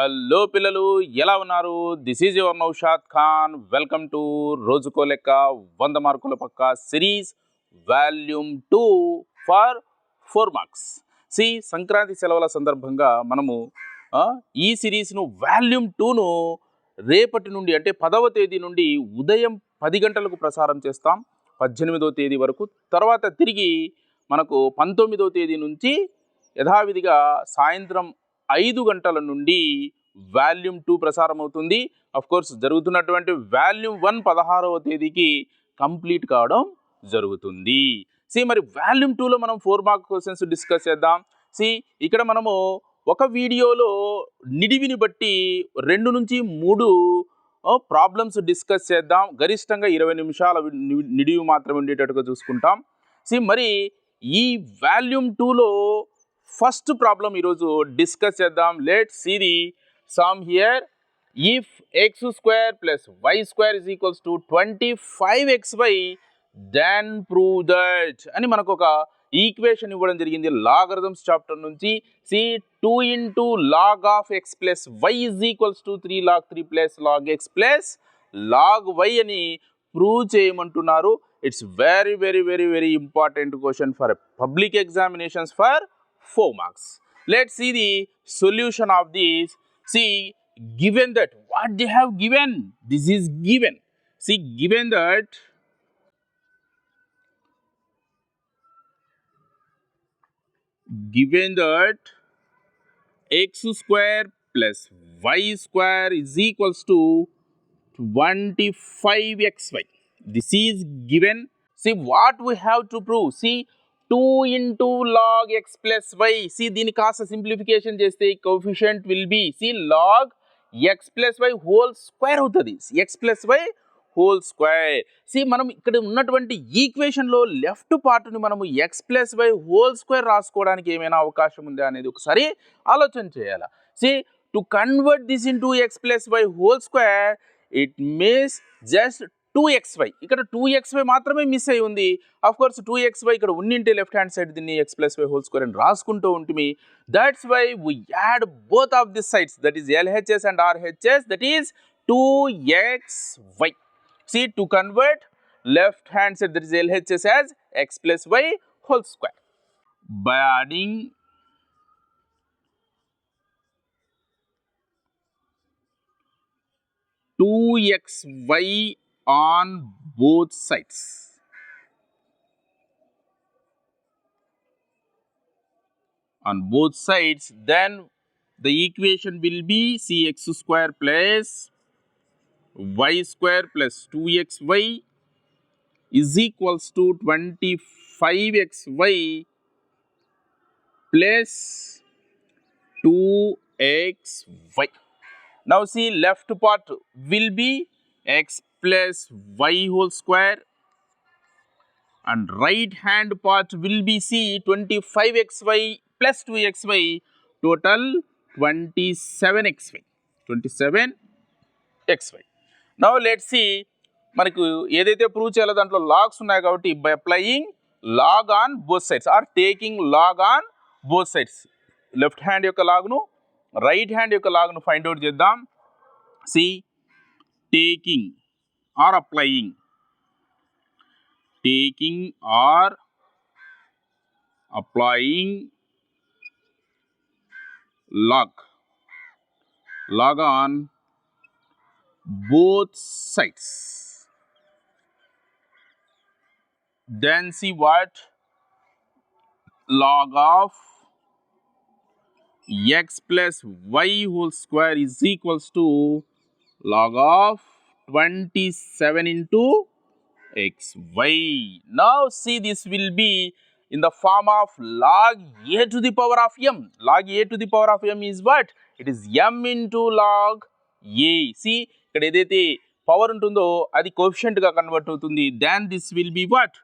Hello పిల్లలు ఎలా ఉన్నారు? This is your Naushad Khan welcome to రోజుకో లెక్క వంద మార్కుల పక్క series volume two for four marks see Sankranti సెలవుల సందర్భంగా మనము ఈ సిరీస్ను వాల్యూమ్ టూను రేపటి నుండి అంటే పదవ తేదీ నుండి ఉదయం పది గంటలకు ప్రసారం చేస్తాం. పద్దెనిమిదో తేదీ వరకు. తర్వాత తిరిగి మనకు పంతొమ్మిదో తేదీ నుంచి యథావిధిగా సాయంత్రం ఐదు గంటల నుండి వాల్యూమ్ టూ ప్రసారం అవుతుంది కోర్స్ జరుగుతున్నటువంటి వాల్యూమ్ వన్ పదహారవ తేదీకి కంప్లీట్ కావడం జరుగుతుంది. సి మరి వాల్యూమ్ టూలో మనం ఫోర్ మార్క్ క్వశ్చన్స్ డిస్కస్ చేద్దాం. సి ఇక్కడ మనము ఒక వీడియోలో నిడివిని బట్టి రెండు నుంచి మూడు ప్రాబ్లమ్స్ డిస్కస్ చేద్దాం. గరిష్టంగా ఇరవై నిమిషాల నిడివి మాత్రమే ఉండేటట్టుగా చూసుకుంటాం. సి మరి ఈ వాల్యూమ్ టూలో ఫస్ట్ ప్రాబ్లం ఈరోజు డిస్కస్ చేద్దాం. Let see the sum here if x square plus y square is equals to twenty five x y then prove that అని మనకు ఒక ఈక్వేషన్ ఇవ్వడం జరిగింది లాగరిథమ్స్ చాప్టర్ నుంచి. See two into log of x plus y is equals to three log three plus log x plus log y అని prove చేయమంటున్నారు. It's very very very very important question for public examinations for four marks. Let's see the solution of this. See, given that what they have given, this is given. See, given that given that x square plus y square is equals to 25xy. This is given. See what we have to prove. See two into log x plus y see దీన్ని కాస్త simplification చేస్తే coefficient will be see log x plus y whole square అవుతుంది. X plus y whole square see మనం ఇక్కడ ఉన్నటువంటి ఈక్వేషన్లో left పార్ట్ని మనము x plus y whole square రాసుకోవడానికి ఏమైనా అవకాశం ఉందా అనేది ఒకసారి ఆలోచన చేయాలి. See to convert this into x plus y whole square it means just two x y. ఇక్కడ టూ ఎక్స్ వై మాత్రమే మిస్ అయి ఉంది. Of course two x y ఇక్కడ ఉన్నింటే లెఫ్ట్ హ్యాండ్ సైడ్ దీన్ని x plus y whole square అని రాసుకుంటూ ఉంటుంది that's why we add both of this sides that is LHS and RHS that is two x y see to convert left hand side that is LHS as x plus y whole square by adding two x y on both sides. On both sides, then the equation will be cx square plus y square plus 2xy is equals to 25xy plus 2xy. Now see left part will be x plus y whole square and right hand part will be c 25xy plus 2xy total 27xy 27xy. Now let's see మనకు ఏదైతే prove చేయాలో దాంట్లో logs ఉన్నాయి కాబట్టి by applying log on both sides or taking log on both sides left hand యొక్క లాగ్ను right hand యొక్క లాగ్ను ఫైండ్ అవుట్ చేద్దాం see taking or applying. Taking or applying log. Log on both sides. Then see what? Log of x plus y whole square is equals to log of 27 into xy. Now see this will be in the form of log a to the power of m. Log a to the power of m is what? It is m into log a. See ఇక్కడ ఏదైతే power ఉంటుందో అది కోఫిషియంట్గా convert అవుతుంది then this will be what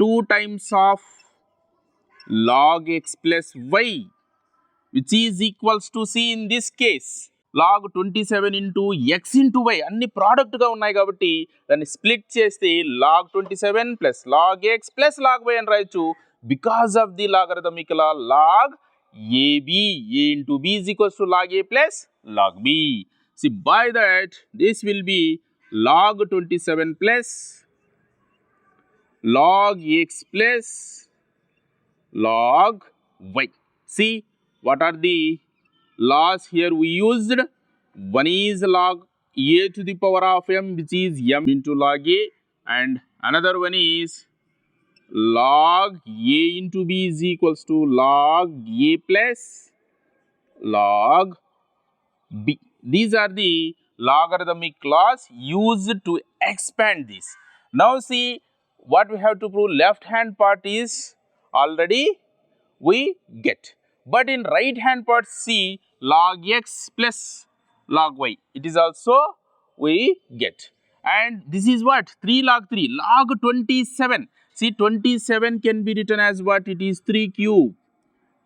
two times of log X plus Y which is equals to C in this case log twenty seven into x into y అన్ని ప్రోడక్ట్గా ఉన్నాయి కాబట్టి దాన్ని స్ప్లిట్ చేస్తే log twenty seven plus log x plus log y అని రాయొచ్చు because of the logarithmic law log ab a into b is equals to log a plus log b see by that this will be log twenty seven plus log x plus log y. See, what are the laws here we used? One is log a to the power of m, which is m into log a, and another one is log a into b is equals to log a plus log b. These are the logarithmic laws used to expand this. Now see what we have to prove left hand part is already we get. But in right hand part C log x plus log y. It is also we get. And this is what? 3 log 3. Log 27. See 27 can be written as what? It is 3 cube.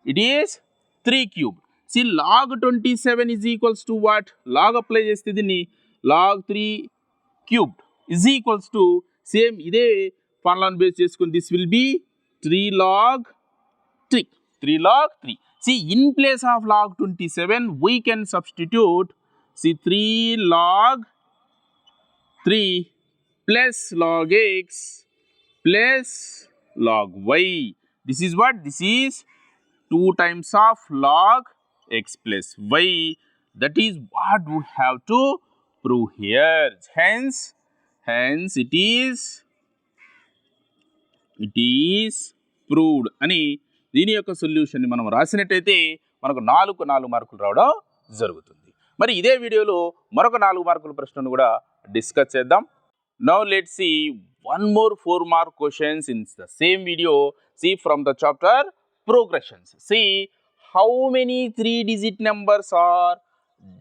It is 3 cube. See log 27 is equals to what? Log apply చేస్తే దీన్ని log 3 cubed is equals to same ఇదే ఫార్ములాను base చేసుకుని this will be 3 log 3. 3 log 3. See in place of log 27 we can substitute see 3 log 3 plus log x plus log y. This is what? This is 2 times of log x plus y. That is what we have to prove here. Hence, hence it is, it is proved అని దీని యొక్క సొల్యూషన్ని మనం రాసినట్టయితే మనకు నాలుగు నాలుగు మార్కులు రావడం జరుగుతుంది. మరి ఇదే వీడియోలో మరొక నాలుగు మార్కుల ప్రశ్నను కూడా డిస్కస్ చేద్దాం. Now let see one more four mark questions in the same video see from the chapter progressions see how many three digit numbers are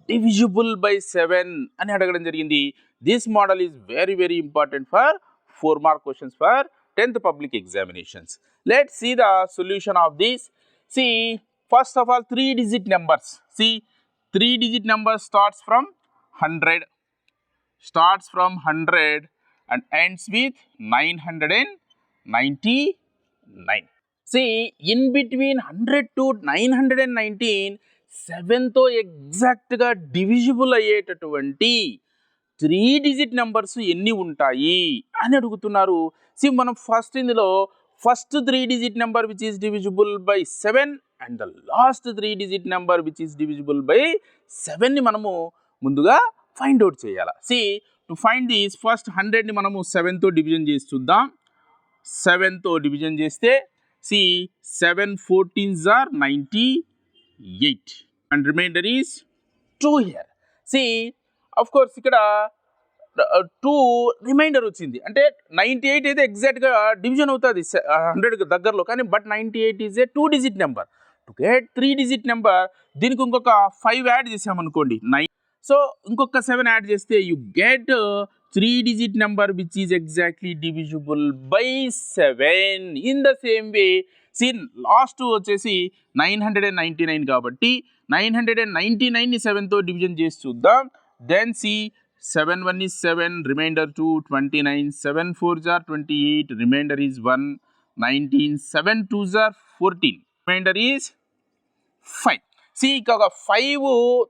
divisible by seven అని అడగడం జరిగింది. This model is very very important for four mark questions for tenth public examinations let's see the solution of this. See first of all three digit numbers. See three digit number starts from hundred starts from 100 and ends with 999. See, in between 100 to 919, సెవెన్తో ఎగ్జాక్ట్గా divisible అయ్యేటటువంటి three digit numbers ఎన్ని ఉంటాయి అని అడుగుతున్నారు. C మనం first ఇందులో first three digit number which is divisible by seven and the last three digit number which is divisible by సెవెన్ని మనము ముందుగా ఫైండ్ అవుట్ చేయాలి. See to find this first హండ్రెడ్ని మనము సెవెన్తో డివిజన్ చేసి చూద్దాం. సెవెన్తో డివిజన్ చేస్తే see seven fourteens are ninety eight and remainder is two here see of course ఇక్కడ టూ రిమైండర్ వచ్చింది. అంటే నైంటీ ఎయిట్ అయితే ఎగ్జాక్ట్గా డివిజన్ అవుతుంది హండ్రెడ్ దగ్గరలో కానీ but ninety eight is a two digit number to get three digit number దీనికి ఇంకొక ఫైవ్ యాడ్ చేసామనుకోండి. నైన్ సో ఇంకొక సెవెన్ యాడ్ చేస్తే you get three digit number which is exactly divisible by seven in the same way seen last వచ్చేసి nine hundred and ninety nine కాబట్టి nine hundred and ninety నైన్ని సెవెన్తో division చేసి చూద్దాం. Then see seven one is seven remainder two twenty nine seven four are twenty eight remainder is one nineteen seven two are fourteen remainder is five see ఇక five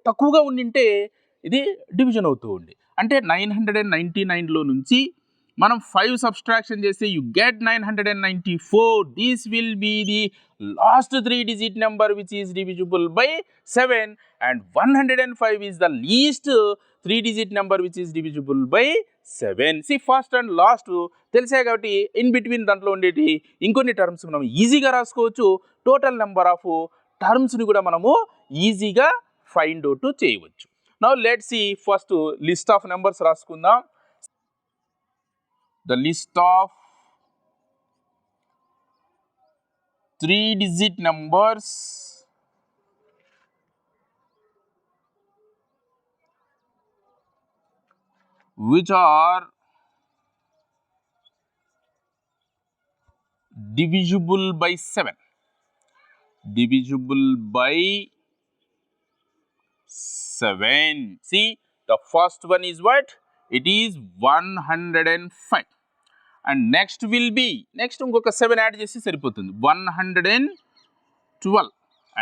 తక్కువగా ఉండింటే ఇది division అవుతూ ఉంది. అంటే నైన్ హండ్రెడ్ అండ్ నైంటీ నైన్లో నుంచి మనం ఫైవ్ సబ్స్ట్రాక్షన్ చేస్తే you get nine hundred and ninety four these will be the last three digit number which is divisible by seven and one hundred and five is the least three digit number which is divisible by seven see first and last తెలిసాయి కాబట్టి in between దాంట్లో ఉండేటి ఇంకొన్ని terms మనం ఈజీగా రాసుకోవచ్చు. Total number of టర్మ్స్ని కూడా మనము ఈజీగా ఫైండ్ అవుట్ చేయవచ్చు. Now let see first list of numbers రాసుకుందాం. the list of three digit numbers which are divisible by 7 divisible by 7 see the first one is what? It is 105 and next will be next ఇంకొక seven add చేసి సరిపోతుంది. One hundred and twelve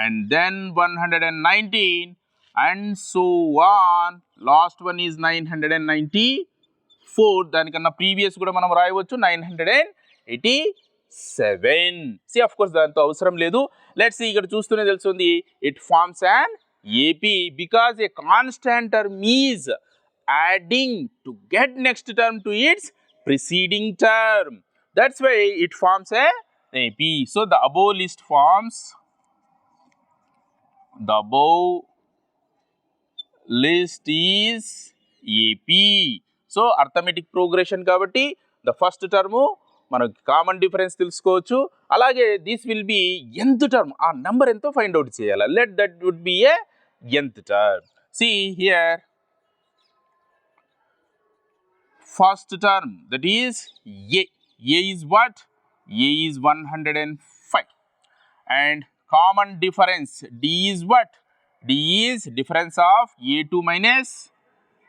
and then one hundred and nineteen and so one last one is nine hundred and ninety four. దానికన్నా previous కూడా మనం రాయవచ్చు. Nine hundred and eighty seven. See of course దాంతో అవసరం లేదు. Let's ఇక్కడ చూస్తూనే తెలుస్తుంది. It forms and AP because a constant term is adding to get next term to it's preceding term. That's why it forms a AP. So the above list forms the above list is AP. So arithmetic progression కాబట్టి the first term మనకు common difference తెలుసుకోవచ్చు అలాగే this will be ఎంత term ఆ number ఎంతో find out చేయాలి let that would be a ఎంత term see here first term that is A. A is what? A is 105 and common difference D is what? D is difference of A2 minus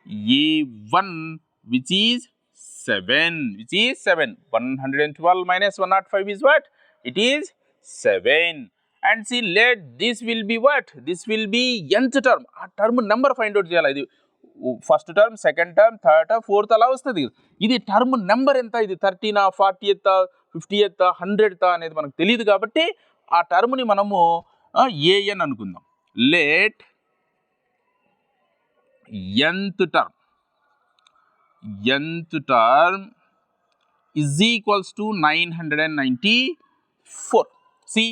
A1 which is 7 which is 7 112 minus 105 is what? It is 7 and see let this will be what? This will be nth term. Ah, term number find out. First term second term third term fourth అలా వస్తుంది. ఇది term number ఎంత? ఇది థర్టీనా forty ఎత్తా fifty ఎత్తా hundred అనేది మనకు తెలియదు కాబట్టి ఆ టర్మ్ని మనము ఏఎన్ అనుకుందాం. Let nth term nth term is equals to 994 see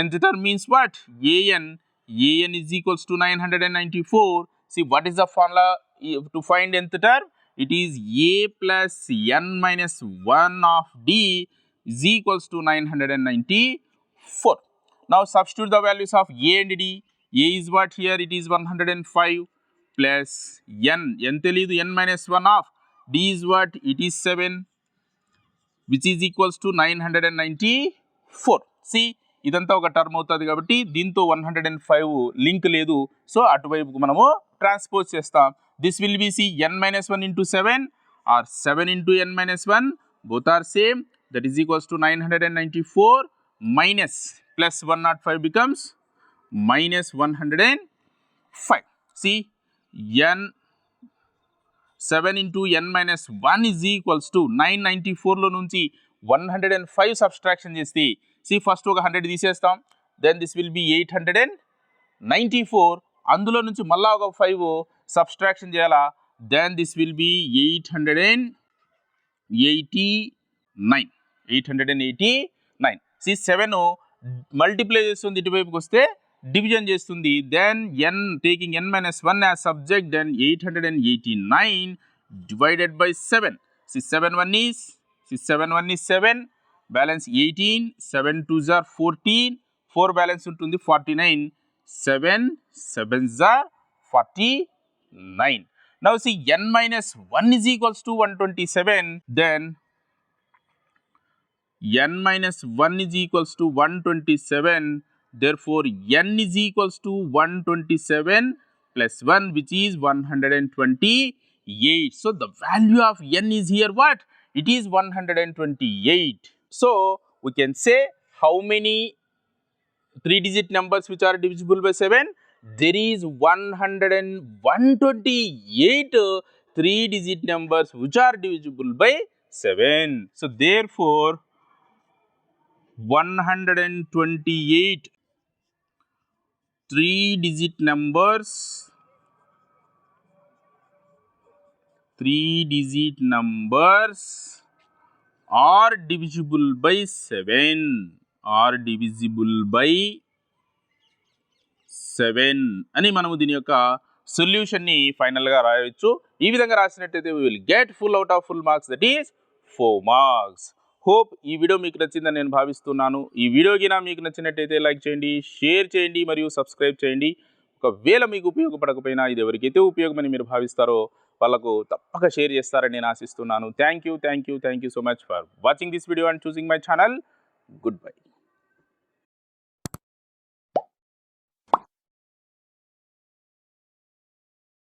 nth term means what? An an is equals to 994 See what is the formula to find nth term? It is a plus n minus 1 of d is equals to 994. Now substitute the values of a and d. a is what here? It is 105 plus n. n telidu n minus 1 of d is what? It is 7 which is equals to 994. See ఇదంతా ఒక term అవుతుంది కాబట్టి దీంతో one hundred and five link లేదు. So అటువైపుకు మనము transpose చేస్తాం. This will be see n minus one into seven or seven into n minus one both are same that is equals to nine hundred and ninety four minus plus one not five becomes minus one hundred and five see n seven into n minus one is equals to nine ninety ఫోర్లో నుంచి one hundred and five subtraction చేస్తే see first ఒక hundred తీసేస్తాం. Then this will be eight hundred and ninety four అందులో నుంచి మళ్ళా ఒక five subtraction చేయాలా? Then this will be eight hundred and eighty nine eight hundred and eighty nine see seven multiply చేస్తుంది ఇటువైపుకి వస్తే డివిజన్ చేస్తుంది. Then n taking n minus one as subject then eight hundred and eighty nine divided by seven see seven one is see seven one is seven balance eighteen seven two jar fourteen four balance ఉంటుంది forty nine seven seven jar forty nine now see n minus one is equals to one twenty seven then n minus 1 is equals to 127 therefore n is equals to 127 plus 1 which is 128 so the value of n is here what? It is 128 so we can say how many three digit numbers which are divisible by 7 there is 100 and 128 uh, three digit numbers which are divisible by 7 so therefore 128 three digit numbers three digit numbers are divisible by seven. Are divisible by seven అని మనము దీని యొక్క సొల్యూషన్ని ఫైనల్గా రాయవచ్చు ఈ విధంగా రాసినట్టయితే will get full out of full marks that is four marks hope ఈ వీడియో మీకు నచ్చిందని నేను భావిస్తున్నాను. ఈ వీడియో నా మీకు నచ్చినట్టయితే లైక్ చేయండి షేర్ చేయండి మరియు సబ్స్క్రైబ్ చేయండి. ఒకవేళ మీకు ఉపయోగపడకపోయినా ఇది ఎవరికైతే ఉపయోగమని మీరు భావిస్తారో వాళ్ళకు తప్పక షేర్ చేస్తారని నేను ఆశిస్తున్నాను. Thank you thank you thank you so much for watching this video and choosing my channel good by